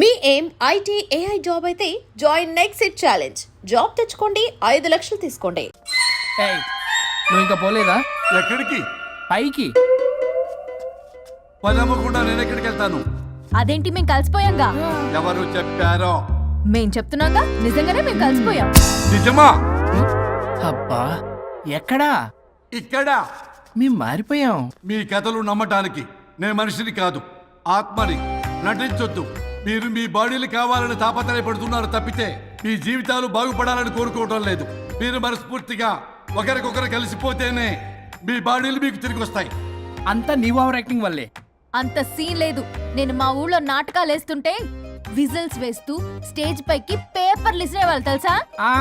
మీ ఏం IT AI job అయితే join next it challenge job తెచ్చుకోండి ఐదు లక్షలు తీసుకోండి. ఏయ్ నువ్వు ఇంకా పోలేదా? ఎక్కడికి? పైకి. పని అమ్మకుండా నేను ఎక్కడికి వెళ్తాను? అదేంటి మేము కలిసిపోయాంగా? ఎవరు చెప్పారో? మేం చెప్తున్నాగా? నిజంగానే మేము కలిసిపోయాం. నిజమా? అబ్బా ఎక్కడా? ఇక్కడ. మేము మారిపోయాం. మీ కథలు నమ్మటానికి నేను మనిషిని కాదు ఆత్మని నటించొద్దు. మీరు మీ బాడీలు కావాలని తాపత్రయపడుతున్నారు తప్పితే మీ జీవితాలు బాగుపడాలని కోరుకోవడం లేదు. మీరు మనస్ఫూర్తిగా ఒకరికొకరు కలిసిపోతేనే మీ బాడీలు మీకు తిరిగి వస్తాయి అంతా నీ ఓవర్ యాక్టింగ్ వల్లే. అంత సీన్ లేదు. నేను మా ఊళ్ళో నాటకాలు వేస్తుంటే విజిల్స్ వేస్తూ స్టేజ్ పైకి పేపర్లు ఇసిరేవాళ్ళు తెలుసా? ఆ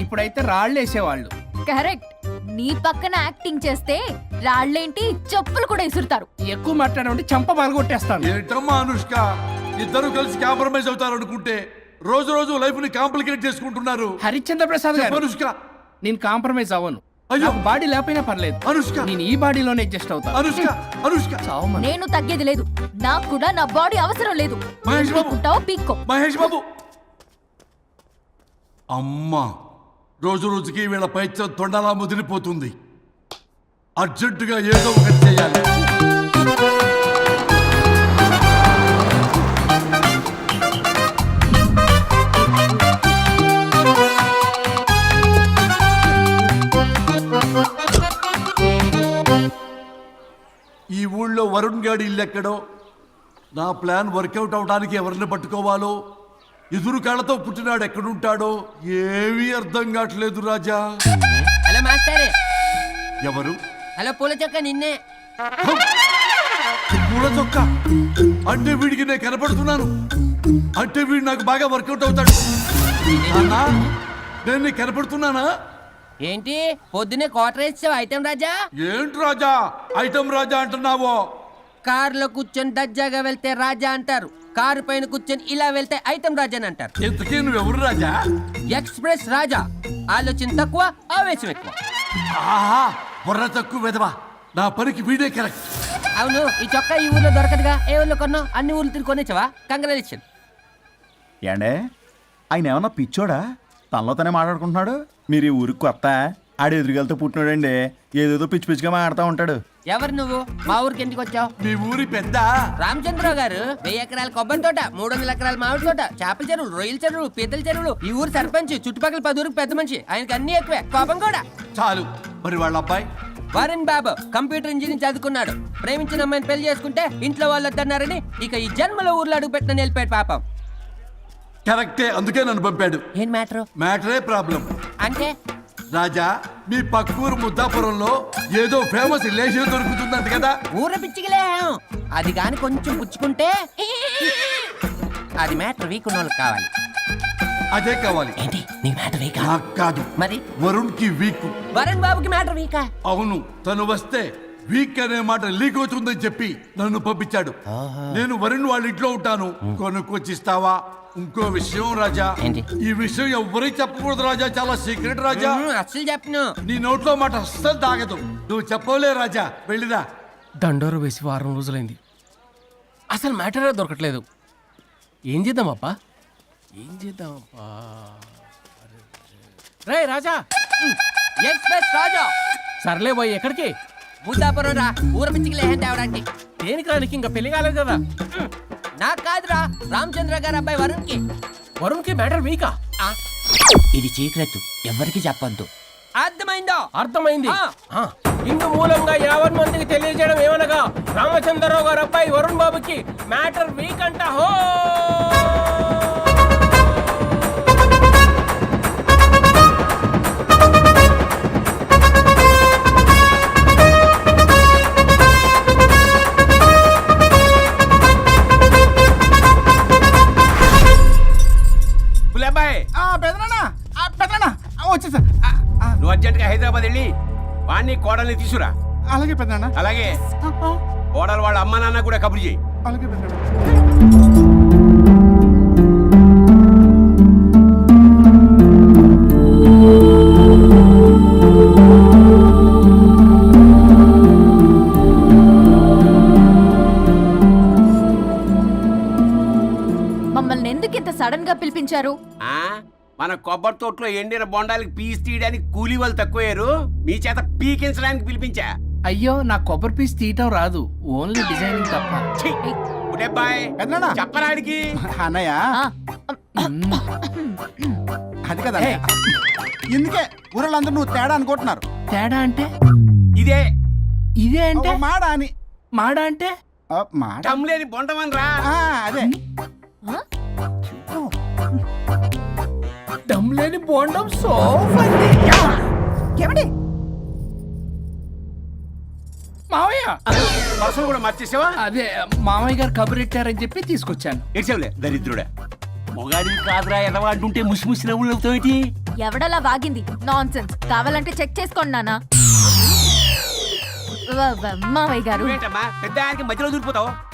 ఇప్పుడైతే రాళ్ళు వేసేవాళ్ళు. కరెక్ట్. నీ పక్కన యాక్టింగ్ చేస్తే రాళ్ళేంటి చెప్పులు కూడా ఇసురుతారు. ఎక్కువ మాట్లాడంటే చంప పగలగొట్టేస్తాను. ఏంటమ్మా అనుష్క? ఇద్దరు కలిసి కాంప్రమైజ్ అవుతారు అనుకుంటే రోజు రోజు లైఫ్ని కాంప్లికేట్ చేసుకుంటున్నారు. హరిశ్చంద్ర ప్రసాద్ గారు అనుష్క. నేను కాంప్రమైజ్ అవ్వను. అయ్యో. నాకు బాడీ లేకపోయినా పర్లేదు. అనుష్క. నేను ఈ బాడీలోనే అడ్జస్ట్ అవుతాను అనుష్క అనుష్క. నేను తగ్గేది లేదు. నాకు కూడా నా బాడీ అవసరం లేదు. మహేష్ బాబు. పీక్కో. మహేష్ బాబు. అమ్మా రోజు రోజుకి వీళ్ళ పైత్యం తొండలా ముదిరిపోతుంది. అర్జెంటుగా ఏదో ఒకటి చేయాలి. ఈ ఊళ్ళో వరుణ్ గాడి ఇల్లు ఎక్కడో? నా ప్లాన్ వర్కౌట్ అవడానికి ఎవరిని పట్టుకోవాలో? ఎదురు కాళ్ళతో పుట్టినాడు ఎక్కడుంటాడో? ఏమీ అర్థం కావట్లేదు రాజా. Hello master. ఎవరు? హలో పూల చొక్క నిన్నే. పూల చొక్క అంటే వీడికి నేను కనపడుతున్నాను. అంటే వీడు నాకు బాగా వర్కౌట్ అవుతాడు. నాన్నా నేను నీకు కనపడుతున్నానా? ఏంటి? పొద్దునే ఇచ్చావు ఐటెం రాజా? ఏంటి రాజా? ఐటమ్ రాజా అంటున్నావో? కారులో కూర్చొని దజ్జాగా వెళ్తే రాజా అంటారు. కారు పైన కూర్చొని ఇలా వెళ్తే ఐటెం రాజా అని అంటారు. ఇంతకీ నువ్వెవరు రాజా? ఎక్స్ప్రెస్ రాజా. ఆలోచన తక్కువ ఆవేశం ఎక్కువ. ఆహా బుర్ర తక్కువ వెదవా నా పనికి వీడే కరెక్ట్. అవును ఈ చొక్కా ఈ ఊర్లో దొరకదుగా. ఏ ఊర్లో కొన్నావు? అన్ని ఊర్లు తిరిగి కొనేచ్చావా? కంగ్రాచులేషన్ ఏండే? ఆయన ఏమన్నా పిచ్చోడా? తనలో తనే మాట్లాడుకుంటున్నాడు. మీరు ఈ ఊరికి కొత్త? ఆడు ఎదురుగలతో పుట్టినాడండి. ఏదేదో పిచ్చి పిచ్చిగా మాట్లాడుతూ ఉంటాడు. ఎవరు నువ్వు? మా ఊరికి ఎందుకు వచ్చావు? మీ ఊరి పెద్ద. రామచంద్రరావు గారు వెయ్యి ఎకరాల కొబ్బరి తోట మూడు వందల ఎకరాల మామిడి తోట చేపల చెరువులు రొయ్యల చెరువులు పీతల చెరువులు ఈ ఊరు సర్పంచ్ చుట్టుపక్కల పది ఊరికి పెద్ద మనిషి. ఆయనకి అన్ని ఎక్కువే. కోపం కూడా. చాలు. మరి వాళ్ళ అబ్బాయి? వరుణ్ బాబు కంప్యూటర్ ఇంజనీరింగ్ చదువుకున్నాడు. ప్రేమించిన అమ్మాయిని పెళ్ళి చేసుకుంటే ఇంట్లో వాళ్ళు వద్దన్నారని ఇక ఈ జన్మలో ఊర్లో అడుగు పెట్టిన నిలిపాడు పాపం. కరెక్టే అందుకే నన్ను పంపాడు. ఏం మ్యాటర్? మ్యాటరే ప్రాబ్లం. అంటే? రాజా మీ పక్కూరు ముద్దాపురంలో ఏదో ఫేమస్ రిలేషన్ దొరుకుతుందంట కదా. ఊర పిచ్చికిలే. అది గాని కొంచెం పుచ్చుకుంటే అది మ్యాటర్ వీక్ ఉన్న వాళ్ళకి కావాలి. అదే కావాలి. ఏంటి? నీ మ్యాటర్ వీకా? నాకు కాదు. మరి? వరుణ్కి వీక్. వరుణ్ బాబుకి మ్యాటర్ వీకా? అవును తను వస్తే వీక్ అనే మాట లీక్ అవుతుందని చెప్పి నన్ను పంపించాడు. నేను వరుణ్ వాళ్ళ ఇంట్లో ఉంటాను. కొనుక్కొచ్చిస్తావా? ఇంకో విషయం రాజా. ఏంటి? ఈ విషయం ఎవరికి చెప్పకూడదు రాజా? చాలా సీక్రెట్ రాజా. అస్సలు చెప్పను. నీ నోట్లో మాట అస్సలు తాగదు. నువ్వు చెప్పవలే రాజా. వెళ్ళిరా. దండోరు వేసి వారం రోజులైంది. అసలు మ్యాటరే దొరకట్లేదు. ఏం చేద్దామప్పా? ఏం చేద్దామప్పా? రే రాజా. ఎక్స్ప్రెస్ రాజా. సర్లే పోయి ఎక్కడికి? ముద్దాపురం రా. ఊర పిచ్చికిలే తేవడానికి. దేనికి రానికి? ఇంకా పెళ్ళి కాలేదు కదా. నాకు కాదురా రామచంద్ర గారు అబ్బాయి వరుణ్కి వరుణ్కి మ్యాటర్ వీకా ఇది చీకరెత్తు ఎవరికి చెప్పొద్దు. అర్థమైందో? అర్థమైంది. ఇందు మూలంగా యావన్ మందికి తెలియజేయడం ఏమనగా రామచంద్రరావు గారు అబ్బాయి వరుణ్ బాబుకి మ్యాటర్ వీక్ అంట హో! కోడల్ని తీసుకురా. అలాగే పెదనా అలాగే. కోడలు వాళ్ళ అమ్మ నాన్న కూడా కబురు చేయి. అలాగే పెదనా మమ్మల్ని ఎందుకు ఇంత సడన్గా పిలిపించారు? ఆ? మన కొబ్బరి తోటలో ఎండిన బొండాలకి పీస్ తీయడానికి కూలీ వాళ్ళు తక్కువయ్యారు మీ చేత పీకించడానికి పిలిపించా. అయ్యో నా కొబ్బరి పీస్ తీయటం రాదు. ఓన్లీ డిజైనింగ్ తప్ప. చెప్పరాడికి. అన్నయ్య. అది కదా ఇందుకే ఊరలందరూ నువ్వు తేడా అనుకుంటున్నారు. తేడా అంటే? ఇదే. ఇదే అంటే? మాడ అని. మాడ అంటే? ఆ, మాడ? టమ్ లేని బొండమని రా ఆ, అదే దమ్ లేని బోండం సో ఏమండి మావయ్య? పర్సలు కూడా మర్చేసావా? అదే మామయ్య గారు కబురెట్టారని చెప్పి తీసుకొచ్చాను. ఏడ్చావులే దరిద్రుడా. మొగాడివి కాదురా ఎదవా అంటుంటే ముసి ముసి నవ్వులు అవుతావేటి ఎవడలా వాగింది? నాన్ కావాలంటే చెక్ చేసుకోండి వ- మావయ్య గారు పెద్ద ఆయనకి మధ్యలో దూరిపోతావు?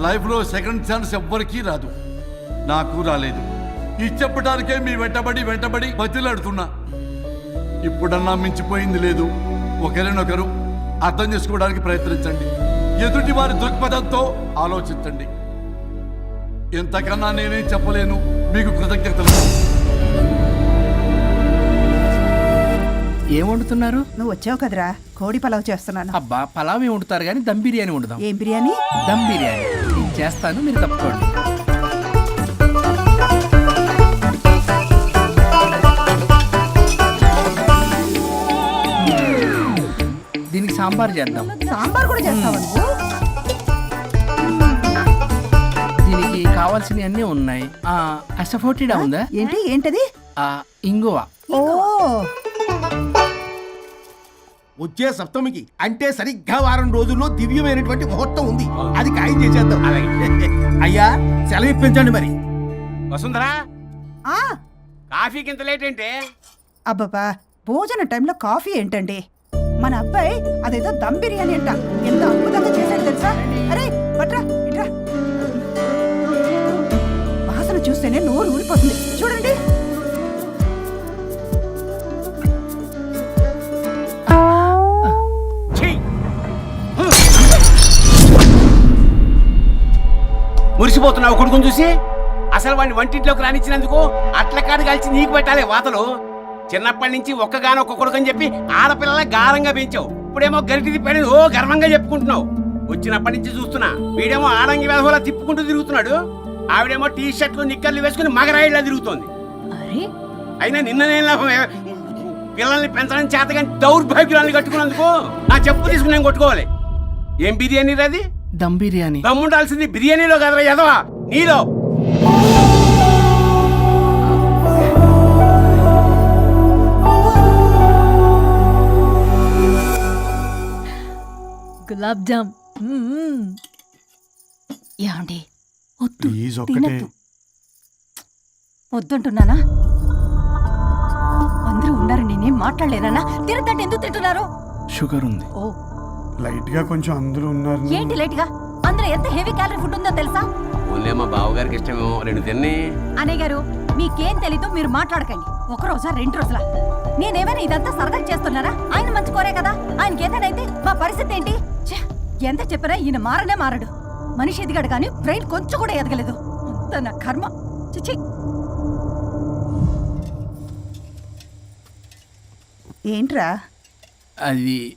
లైఫ్లో సెకండ్ ఛాన్స్ ఎవ్వరికీ రాదు. నాకు రాలేదు. ఈ చెప్పడానికే మీ వెంటబడి వెంటబడి బతిలాడుతున్నా. ఇప్పుడన్నా మించిపోయింది లేదు. ఒకరినొకరు అర్థం చేసుకోవడానికి ప్రయత్నించండి. ఎదుటి వారి దృక్పథంతో ఆలోచించండి. ఎంతకన్నా నేనేం చెప్పలేను. మీకు కృతజ్ఞతలు. ఏం వండుతున్నారు? నువ్వు వచ్చావు కదరా. కోడి పలావ్ చేస్తున్నాను. అబ్బా పలావ్ ఏం వండుతారు కానీ దమ్ బిర్యానీ వండుదాం. ఏం బిర్యానీ? దమ్ బిర్యానీ. చేస్తాను మీరు తప్పుకోండి. దీనికి సాంబార్ చేద్దాం. సాంబార్ కూడా చేస్తాం దీనికి కావాల్సినవి అన్నీ ఉన్నాయి. అసఫోటిడా ఉందా? ఏంటి ఏంటది? ఇంగువ. ఓ వచ్చే సప్తమికి అంటే సరిగ్గా వారం రోజుల్లో దివ్యమైనటువంటి ముహూర్తం ఉంది. అది ఖాయం చేసేద్దాం. అయ్యా సెలవు ఇప్పించండి మరి. వసుంధరా ఆ! కాఫీకి ఇంత లేట్ ఏంటి? అబ్బబ్బా భోజన టైంలో కాఫీ ఏంటండి? మన అబ్బాయి అదేదో దమ్ బిర్యానీ అంట. ఎంత అద్భుతంగా చేశాడు తెలుసా? అరే పట్రా ఇట్రా. వాసన చూస్తేనే నోరు ఊరిపోతుంది. చూడండి. మురిసిపోతున్నావు కొడుకుని చూసి? అసలు వాడిని వంటింట్లోకి రానిచ్చినందుకు అట్ల కాడు కలిసి నీకు పెట్టాలి వాతలు. చిన్నప్పటి నుంచి ఒక్కగానొక్క కొడుకు అని చెప్పి ఆడపిల్లల గారంగా పెంచావు. ఇప్పుడేమో గరిటి తిప్పాడని ఓ గర్వంగా చెప్పుకుంటున్నావు. వచ్చినప్పటి నుంచి చూస్తున్నా వీడేమో ఆడంగి వెధవలా తిప్పుకుంటూ తిరుగుతున్నాడు. ఆవిడేమో టీ షర్ట్లు నిక్కర్లు వేసుకుని మగరాయిలా తిరుగుతోంది. అయినా నిన్న నేను లాభం పిల్లల్ని పెంచడం చేత కానీ దౌర్భాగ్యురాన్ని కట్టుకున్నందుకు నా చెప్పు తీసుకుని నేను కొట్టుకోవాలి. ఏం బిర్యానీ రది దమ్ బిర్యానీ. దమ్ముండాల్సింది బిర్యానీలో కదరా ఎదవా నీలో. గులాబ్ జామ్. ఏమండి? వద్దు తినద్దు. వద్దంటున్నానా? అందరూ ఉన్నారు నేనేం మాట్లాడలేనా తినద్దంటే ఎందుకు తింటున్నారు? షుగర్ ఉంది. ఓ లైట్గా కొంచెం అందరూ ఉన్నారు. ఏంటి లేట్గా అందులో ఎంత హెవీ క్యాలరీ ఫుడ్ ఉందో తెలుసా? ఓన్లే మా బావగారికి ఇష్టమేమో రెండు తిన్ని. అన్నయ్య గారు మీకేం తెలీదు మీరు మాట్లాడకండి. ఒక రోజా రెండు రోజుల? నేనేమైనా ఇదంతా సరదా చేస్తున్నారా? ఆయన మంచి కోరే కదా? ఆయనకి ఏదైతే మా పరిస్థితి ఏంటి? ఛే, ఎంత చెప్పినా ఈయన మారనే మారడు. మనిషి ఎదిగాడు కానీ బ్రెయిన్ కొంచెం కూడా ఎదగలేదు. అంత నా కర్మ. చిచి ఏంట్రా? అది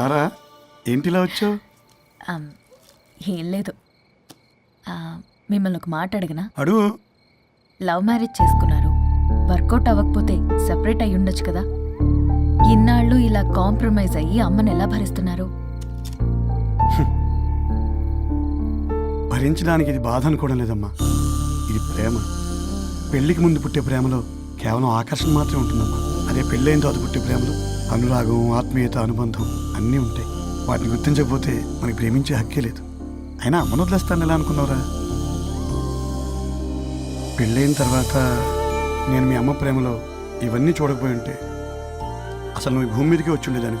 రారా? ఏంటిలా వచ్చావు? ఏం లేదు. ఆ, మిమ్మల్ని ఒక మాట అడిగినా? అడుగు. లవ్ మ్యారేజ్ చేసుకున్నారు. వర్కౌట్ అవ్వకపోతే సెపరేట్ అయి ఉండొచ్చు కదా? ఇన్నాళ్ళు ఇలా కాంప్రమైజ్ అయ్యి అమ్మని ఎలా భరిస్తున్నారు? భరించడానికి ఇది బాధ అనుకోవడం లేదమ్మా. ఇది ప్రేమ. పెళ్ళికి ముందు పుట్టే ప్రేమలో కేవలం ఆకర్షణ మాత్రమే ఉంటుందమ్మా. అదే పెళ్ళైన తర్వాత పుట్టే ప్రేమలు అనురాగం ఆత్మీయత అనుబంధం అన్నీ ఉంటాయి. వాటిని గుర్తించకపోతే మనకి ప్రేమించే హక్కే లేదు. అయినా అమ్మను వదిలేస్తాను ఎలా అనుకున్నావురా? పెళ్ళైన తర్వాత నేను మీ అమ్మ ప్రేమలో ఇవన్నీ చూడకపోయి ఉంటే అసలు నువ్వు భూమి మీదకే వచ్చి ఉండేదాన్ని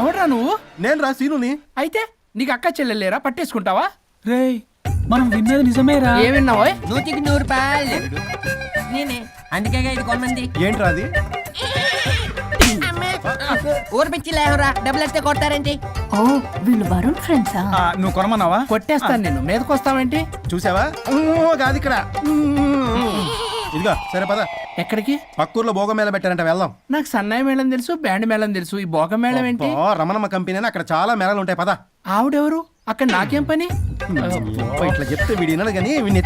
ఎవడ్రా నువ్వు? నేను రా సీనుని. అయితే నీకు అక్క చెల్లెలేరా పట్టేసుకుంటావా? రేయ్ మనం విన్నది నిజమేరా? ఏమిన్నావో నూతికి నూరు రూపాయలు నేనే. అందుకే ఇది కొమ్మంది ఏంట్రా అది? ఊరు పిచ్చి లేవరా? డబ్బులు ఎత్తే కొడతారేంటి? ఓ వీళ్ళు వరుణ్ ఫ్రెండ్సా? నువ్వు కొనమన్నావా? కొట్టేస్తాను నేను మీదకొస్తావేంటి చూసావా? ఊ, కాదు ఇక్కడ. ఇదిగో సరే పద. ఎక్కడికి? పక్కూర్లో భోగ మేళ పెట్టారంట వెళ్దాం. నాకు సన్నాయి మేళం తెలుసు బ్యాండ్ మేళం తెలుసు ఈ బోగ మేళం ఏంటి? అబ్బా, రమణమ్మ కంపెనీ అని అక్కడ చాలా మేళలు ఉంటాయి పద. ఆవిడెవరు? అక్కడ నాకేం పని? అబ్బా, ఇట్లా చెప్తే వీడి వినడు కానీ వీడిని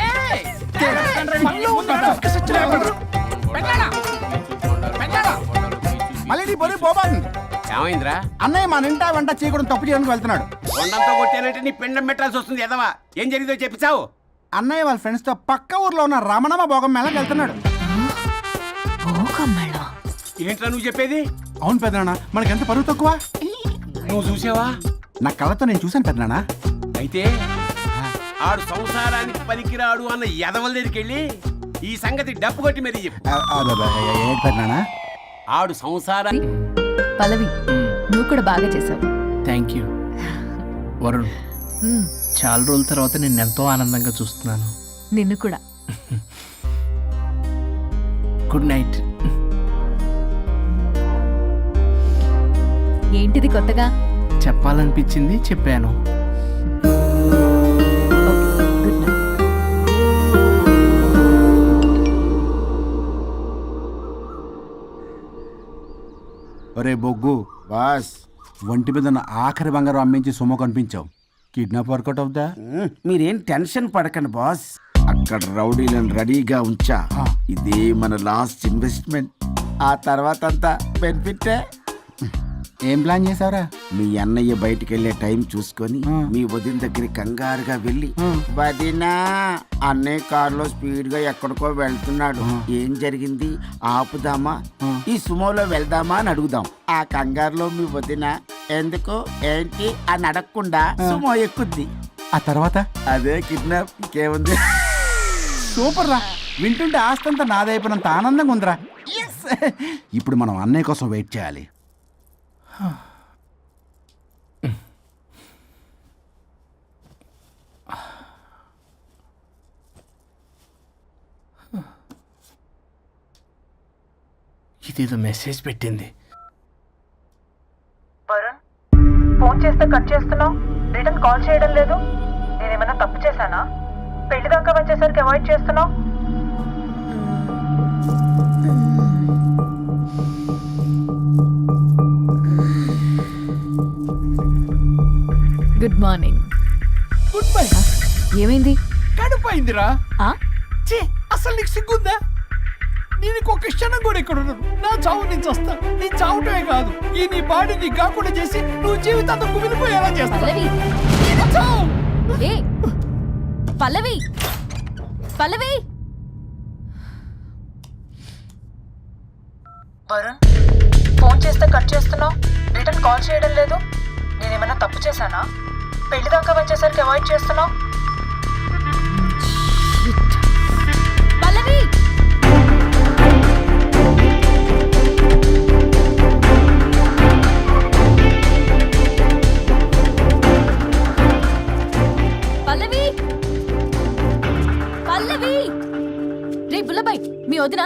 పనిలో ఉన్నాడు. సచ్చినాడు. మళ్ళీ నీ బొరి ఏమైందిరా? అన్నయ్య మన ఇంటా వెంట చీకడం తప్పు చేయడానికి వెళ్తున్నాడు. కొండంతో కొట్టానంటే నీ పిండం పెట్టాల్సి వస్తుంది ఎదవా? ఏం జరిగిందో చెప్పిచావు అన్నయ్య వాళ్ళ ఫ్రెండ్స్తో పక్క ఊర్లో ఉన్న రమణమ్మ భోగం మేళకి వెళ్తున్నాడు. ఏంట్రా నువ్వు చెప్పేది? అవును పెద్దనాన్న మనకి ఎంత పరువు తక్కువ? నువ్వు చూసావా? నా కళ్ళతో నేను చూశాను పెద్దనాన్న అయితే ఆడు సంసారానికి పనికిరాడు అన్న ఎదవల దగ్గరికి వెళ్ళి ఈ సంగతి డప్పు కొట్టి మరీ ఆడు సంసారాన్ని పల్లవి నువ్వు కూడా బాగా చేసావు. థ్యాంక్ యూ వరుణ్ చాలా రోజుల తర్వాత నేను ఎంతో ఆనందంగా చూస్తున్నాను. నిన్ను కూడా. గుడ్ నైట్ ఏంటిది కొత్తగా? చెప్పాలనిపించింది చెప్పాను. ఒరే బొగ్గు బాస్ ఒంటి మీద ఉన్న ఆఖరి బంగారం అమ్మించి సొమ్ము కనిపించావు. కిడ్నాప్ వర్కౌట్ అవుతా మీరేం టెన్షన్ పడకండి బాస్. అక్కడ రౌడీలను రెడీగా ఉంచా. ఇదే మన లాస్ట్ ఇన్వెస్ట్మెంట్. ఆ తర్వాత అంతా బెనిఫిట్? ఏం ప్లాన్ చేసావురా మీ అన్నయ్య బయటికి వెళ్ళే టైం చూసుకొని మీ వదిన దగ్గరికి కంగారుగా వెళ్ళి వదినా అన్నయ్య కారులో స్పీడ్గా ఎక్కడికో వెళ్తున్నాడు. ఏం జరిగింది? ఆపుదామా? ఈ సుమోలో వెళ్దామా? అని అడుగుదాం. ఆ కంగారులో మీ వదిన ఎందుకు? ఏంటి? అని అడగకుండా సుమో ఎక్కుద్ది. ఆ తర్వాత? అదే కిడ్నాప్ ఇంకేముంది? సూపర్ రా. వింటుంటే ఆస్తంతా నాదైపోయినంత ఆనందంగా ఉందిరా! ఇప్పుడు మనం అన్నయ్య కోసం వెయిట్ చేయాలి. ఇదేదో మెసేజ్ పెట్టింది. వరుణ్ ఫోన్ చేస్తే కట్ చేస్తున్నావు రిటర్న్ కాల్ చేయడం లేదు. నేనేమైనా తప్పు చేశానా? పెళ్ళి దాకా వచ్చేసరికి అవాయిడ్ చేస్తున్నావు. గుడ్ మార్నింగ్ గుడ్ బై ఏమైంది? కడుపోయిందిరా ఆ? ఛీ, అసలు నీకు సిగ్గుందా? నేను ఒక క్షణం కూడా ఇక్కడ ఉండను. నా చావు నుంచి వస్తా నీ చావటమే కాదు. ఈ నీ బాడీ నీకు కాకుండా చేసి నువ్వు జీవితాంతం కుమిలిపోయేలా చేస్తా. పల్లవి. చావు. ఏ? పల్లవి. పల్లవి. వరుణ్ ఫోన్ చేస్తే కట్ చేస్తున్నావు. రిటర్న్ కాల్ చేయడం లేదు. తప్పు చేశానా? పెళ్ళి దాకా వచ్చేసరికి అవాయిడ్ చేస్తున్నావు? పల్లవి పల్లవి పల్లవి రే బుల్లబాయ్ మీ వదిన?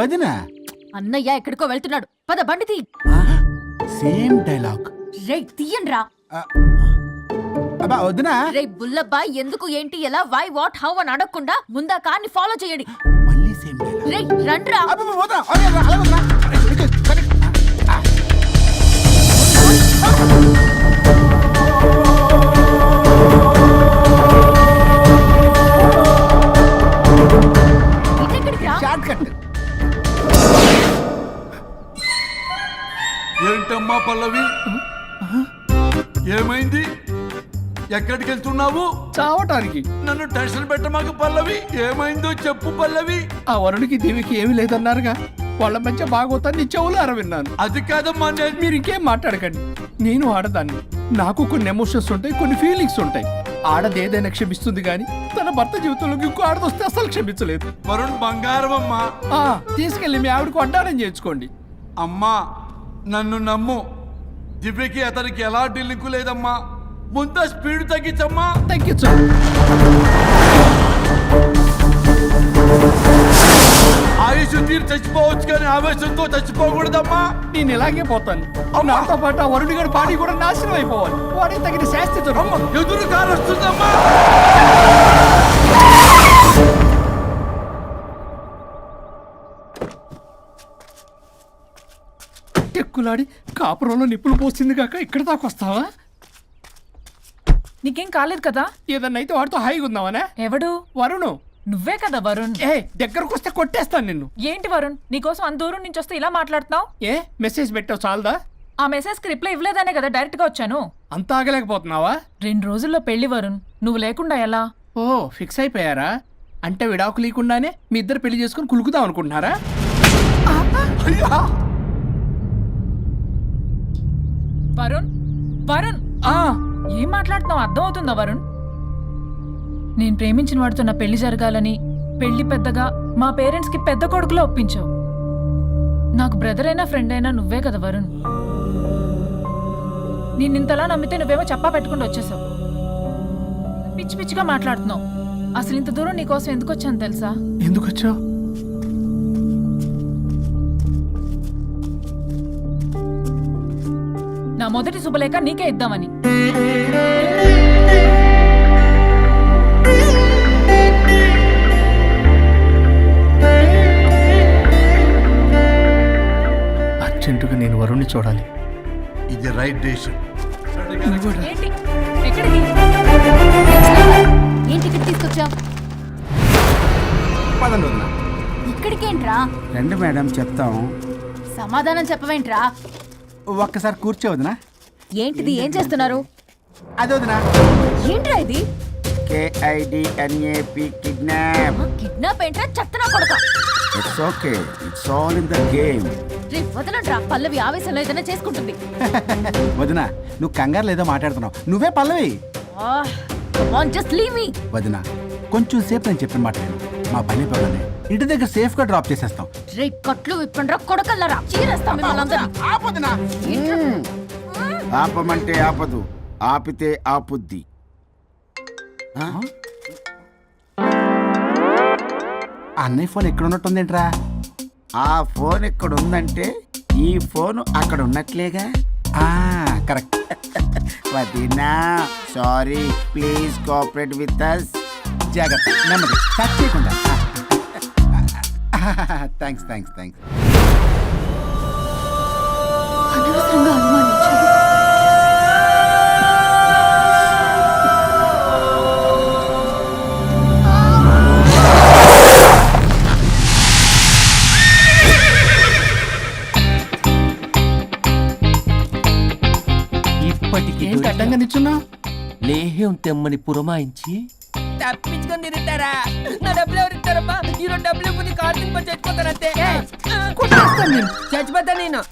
వదిన? అన్నయ్య ఎక్కడికో వెళ్తున్నాడు. పద బండి తీ. Same dialogue. రే తీయండి రా అబ్బా వదిన రే బుల్లబ్బాయ్ ఎందుకు ఏంటి ఎలా వై వాట్ హౌ అని అడగకుండా ముందా కార్ని ఫాలో చేయండి. మళ్ళీ సేమ్ రే రండ్రా. అబ్బా వదిన అరే, అరే, అలా వదిన. ఇక, సరే. ఇటెక్కడికి రా. Short cut. ఏంటమ్మా పల్లవి? ఏమైంది? ఎక్కడికి వెళ్తున్నావు చావటానికి. నన్ను టెన్షన్ పెట్టమాకు పల్లవి. ఏమైందో చెప్పు పల్లవి. ఆ వరుడికి దేవికి ఏమీ లేదన్నారుగా? వాళ్ళ మధ్య బాగోతాన్ని నీ చెవులార విన్నాను అది కాదమ్మా నేను మీరు ఇంకేం మాట్లాడకండి. నేను ఆడదాన్ని. నాకు కొన్ని ఎమోషన్స్ ఉంటాయి కొన్ని ఫీలింగ్స్ ఉంటాయి. ఆడది ఏదైనా క్షమిస్తుంది కానీ తన భర్త జీవితంలోకి ఇంకో ఆడదొస్తే అసలు క్షమించలేదు. వరుణ్ బంగారం అమ్మా. ఆ, తీసుకెళ్ళి మీ ఆవిడకు అడ్డానం చేయించుకోండి. అమ్మా నన్ను నమ్ము. దివ్యకి అతనికి ఎలాంటి లింకు లేదమ్మా. ముందు స్పీడ్ తగ్గించమ్మా. తగ్గించు ఆయుష్ తీరు చచ్చిపోవచ్చు కానీ ఆవేశంతో చచ్చిపోకూడదమ్మా. నేను ఇలాగే పోతాను. నాతో పాటు ఆ వరుడి గారి బాడీ కూడా నాశనం అయిపోవాలి. వాడికి తగిన శాస్తి దొరకదు ఎదురు కారు వస్తుందమ్మా టెక్కులాడి కాపురంలో నిప్పులు పోస్తుంది కాక ఇక్కడ దాకా వస్తావా? నీకేం కాలేదు కదా? ఏదన్నా అయితే వాడితో హాయిగా ఉందామనే? ఎవడు? వరుణు. నువ్వే కదా వరుణ్. ఏ దగ్గరకు వస్తే కొట్టేస్తాను నిన్ను. ఏంటి వరుణ్? నీకోసం అంత దూరం నుంచి వస్తే ఇలా మాట్లాడుతున్నావు? ఏ మెసేజ్ పెట్టావు చాలదా? ఆ మెసేజ్కి రిప్లై ఇవ్వలేదనే కదా డైరెక్ట్గా వచ్చాను. అంత ఆగలేకపోతున్నావా? రెండు రోజుల్లో పెళ్ళి వరుణ్. నువ్వు లేకుండా ఎలా? ఓ ఫిక్స్ అయిపోయారా? అంటే విడాకు లేకుండానే మీ ఇద్దరు పెళ్ళి చేసుకుని కులుకుదాం అనుకుంటున్నారా? వరుణ్? వరుణ్! ఆ, ఏం మాట్లాడుతున్నావు? అర్థమవుతుందా వరుణ్? నేను ప్రేమించిన వాడితో నా పెళ్ళి జరగాలని పెళ్ళి పెద్దగా మా పేరెంట్స్కి పెద్ద కొడుకులో ఒప్పించావు. నాకు బ్రదర్ అయినా ఫ్రెండ్ అయినా నువ్వే కదా వరుణ్. నేను ఇంతలా నమ్మితే నువ్వేమో చెప్పా పెట్టుకుని వచ్చేసావు. పిచ్చి పిచ్చిగా మాట్లాడుతున్నావు. అసలు ఇంత దూరం నీకోసం ఎందుకు వచ్చాను తెలుసా? ఎందుకు వచ్చావు? మొదటి శుభలేఖ నీకే ఇద్దామని. అర్జెంటుగా నేను వరుణ్ణి చూడాలి. ఇది రైట్ డేషన్ ఏంటి? ఎక్కడికి? ఏంటి ఇక్కడ తీసుకొచ్చావు? పదండి వదినా. ఇక్కడికేంట్రా? రండి మేడం చెప్తాం. సమాధానం చెప్పవేంట్రా? ఒక్కసారి కూర్చో వదినా. ఏంటిది ఏం చేస్తున్నారు? అది వదినా. ఏంట్రా ఇది? కేఐడిఎన్ఏపి కిడ్నాప్ కిడ్నాప్ ఏంట్రా? చెత్తనా కొడక. It's okay it's all in the game రేపు వదలంట్రా పల్లవి ఆవేశంలో ఏదైనా చేసుకుంటుంది. వదినా నువ్వు కంగారు లేదో మాట్లాడుతున్నావు. నువ్వే పల్లవి. జస్ట్ లీవ్ మీ వదినా కొంచెం సేపు నేను చెప్పిన మాట. మా పని పగలనే ఇంటి దగ్గర సేఫ్గా డ్రాప్ చేసేస్తాం. రే కట్లు విప్పండ్రా కొడకల్లరా. చీరేస్తాం మిమ్మల్ని అందరినీ. ఆపమంటే ఆపదు ఆపితే ఆపుద్ది. ఆ? అన్నయ్య ఫోన్ ఎక్కడ ఉన్నట్టుందేంట్రా ఆ ఫోన్ ఇక్కడ ఉందంటే ఈ ఫోన్ అక్కడ ఉన్నట్లేగా ఆ, కరెక్ట్. వదినా sorry please cooperate with us జాగ్రత్త నెమ్మది టచ్ చేయకుండా. థ్యాంక్స్ థ్యాంక్స్ థ్యాంక్స్ అనవసరంగా అనుమానించాను తెమ్మని పురమాయించి తప్పించుకొని నా డబ్బులు ఎవరు ఇస్తారమ్మా డబ్బులు నేను.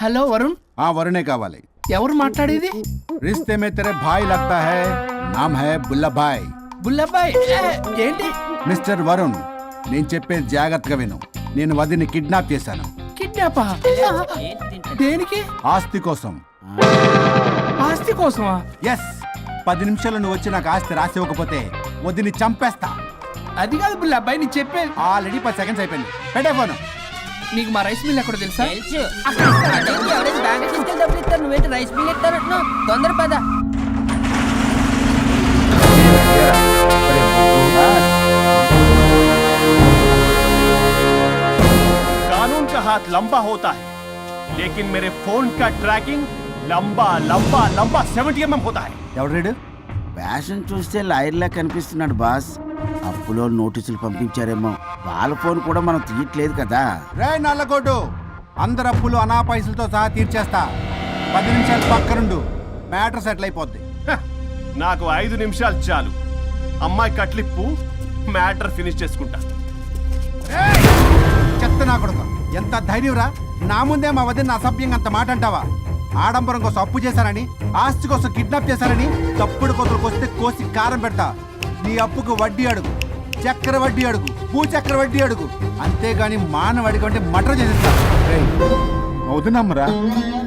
హలో వరుణ్. ఆ వరుణే కావాలి. ఎవరు మాట్లాడేది? రిస్తే మే తెరే భాయ్ లగ్తా హై. నామ్ హై బుల్లభాయ్. బుల్లభాయ్. ఏంటి? మిస్టర్ వరుణ్ నేను చెప్పేది జాగ్రత్తగా విను. నేను వదిని కిడ్నాప్ చేశాను. కిడ్నాప్? దేనికి? ఆస్తి కోసం. ఆస్తి కోసమా ఎస్ పది నిమిషాలు నువ్వు వచ్చి నాకు ఆస్తి రాసి ఇవ్వకపోతే వదిని చంపేస్తా అది కాదు బుల్లబ్బాయ్ నీకు చెప్పేది ఆల్రెడీ పది సెకండ్స్ అయిపోయింది పెట్టే ఫోను నీకు మా రైస్ మిల్ ఎక్కడ తెలుసా తెలుసు అదేంటి ఎవరైనా బ్యాంక్ తీసుకెళ్ళి డబ్బులు ఇస్తారు నువ్వేంటి రైస్ మిల్ ఇస్తారంటున్నావు తొందర పద कानून का हाथ लंबा होता है लेकिन मेरे फोन का ट्रैकिंग లంబా లంబా లంబా సెవెంటీ ఎంఎం పోతా ఎవరు ఫ్యాషన్ చూస్తే లాయర్లా కనిపిస్తున్నాడు బాస్. అప్పులో నోటీసులు పంపించారేమో. వాళ్ళ ఫోన్ కూడా మనం తీయట్లేదు కదా. రే నల్లగొడ్డు అందరు అప్పులు అనా పైసలతో సహా తీర్చేస్తా. పది నిమిషాలు పక్కనుండు మ్యాటర్ సెటిల్ అయిపోద్ది. నాకు ఐదు నిమిషాలు చాలు. అమ్మాయి కట్లిప్పు మ్యాటర్ ఫినిష్ చేసుకుంటా. చెత్త నా కొడుకు. ఎంత ధైర్యం రా. నా ముందే మా వదిన అసభ్యంగా అంత మాట అంటావా? ఆడంబరం కోసం అప్పు చేశారని ఆస్తి కోసం కిడ్నాప్ చేశారని తప్పుడు కొతులకు వస్తే కోసి కారం పెడతా. నీ అప్పుకు వడ్డీ అడుగు. చక్కెర వడ్డీ అడుగు. భూ చక్కెర వడ్డీ అడుగు. అంతేగాని మానవ అడిగి అంటే మటర్ చేసేస్తా. వదినమ్మరా.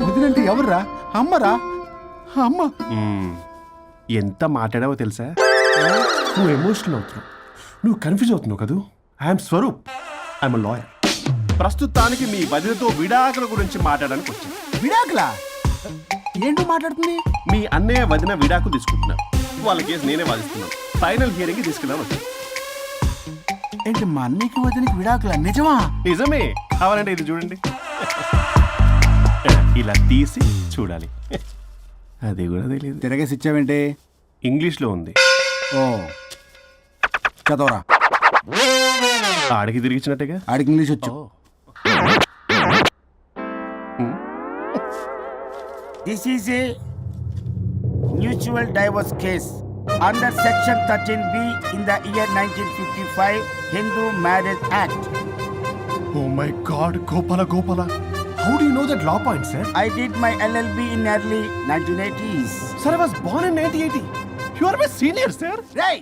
వదినంటే ఎవర్రా? అమ్మరా? అమ్మ. మ్మ్. ఎంత మాట్లాడావో తెలుసా? నువ్వు ఎమోషనల్ అవుతున్నావు. నువ్వు కన్ఫ్యూజ్ అవుతున్నావు కదూ? ఐఎమ్ స్వరూప్ ఐఎమ్ లాయర్ ప్రస్తుతానికి మీ వదినతో విడాకుల గురించి మాట్లాడడానికి వచ్చాను. విడాకులా? ఏంటో మాట్లాడుతుంది? మీ అన్నయ్య వదిన విడాకులు తీసుకుంటున్నారు. వాళ్ళ కేసు నేనే వాదిస్తున్నాను. ఫైనల్ హియరింగ్ తీసుకెళ్ళాను వచ్చాను ఏంటి మా అన్నయ్యకి వదినకి విడాకులా? నిజమా? నిజమే. కావాలంటే ఇది చూడండి. ఇలా తీసి చూడాలి. అది కూడా తెలియదు తిరగేసి ఇచ్చావేంటి? ఇంగ్లీష్లో ఉంది. ఓ. చదవరా? ఆడికి తిరిగిచ్చినట్టుగా ఆడికి ఇంగ్లీష్ వచ్చు. This is a mutual divorce case under section thirteen B in the year nineteen fifty five Hindu marriage act oh my God Gopala Gopala how do you know that law point sir I did my LLB in early 1980s. Sir I was born in 1980 you are my senior sir రేయ్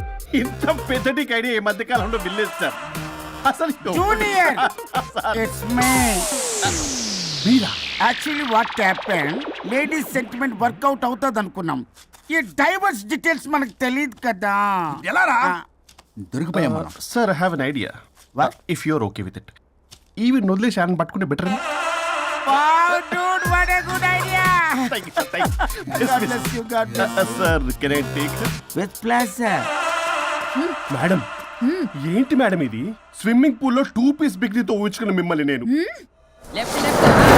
ఇంత పెద్దటికి idea ఈ మధ్య కాలంలో విల్లేదు సార్. అసలు junior it's me Meera? Actually what happen ladies sentiment work out అవుతుంది అనుకున్నాం ఈ డైవర్స్ డీటెయిల్స్ మనకు తెలియదు కదా. ఎలా రా దొరికిపోయాం మనం. Sir I have an idea? If you're okay with it ఈవిని వదిలేసి ఆయన పట్టుకుంటే better idea! God bless you, God bless you. Sir can I take With pleasure. Madam ఏంటి మేడం ఇది? స్విమ్మింగ్ పూల్లో టూ పీస్ బిగ్నీతో ఊహించుకున్న మిమ్మల్ని నేను. Left left.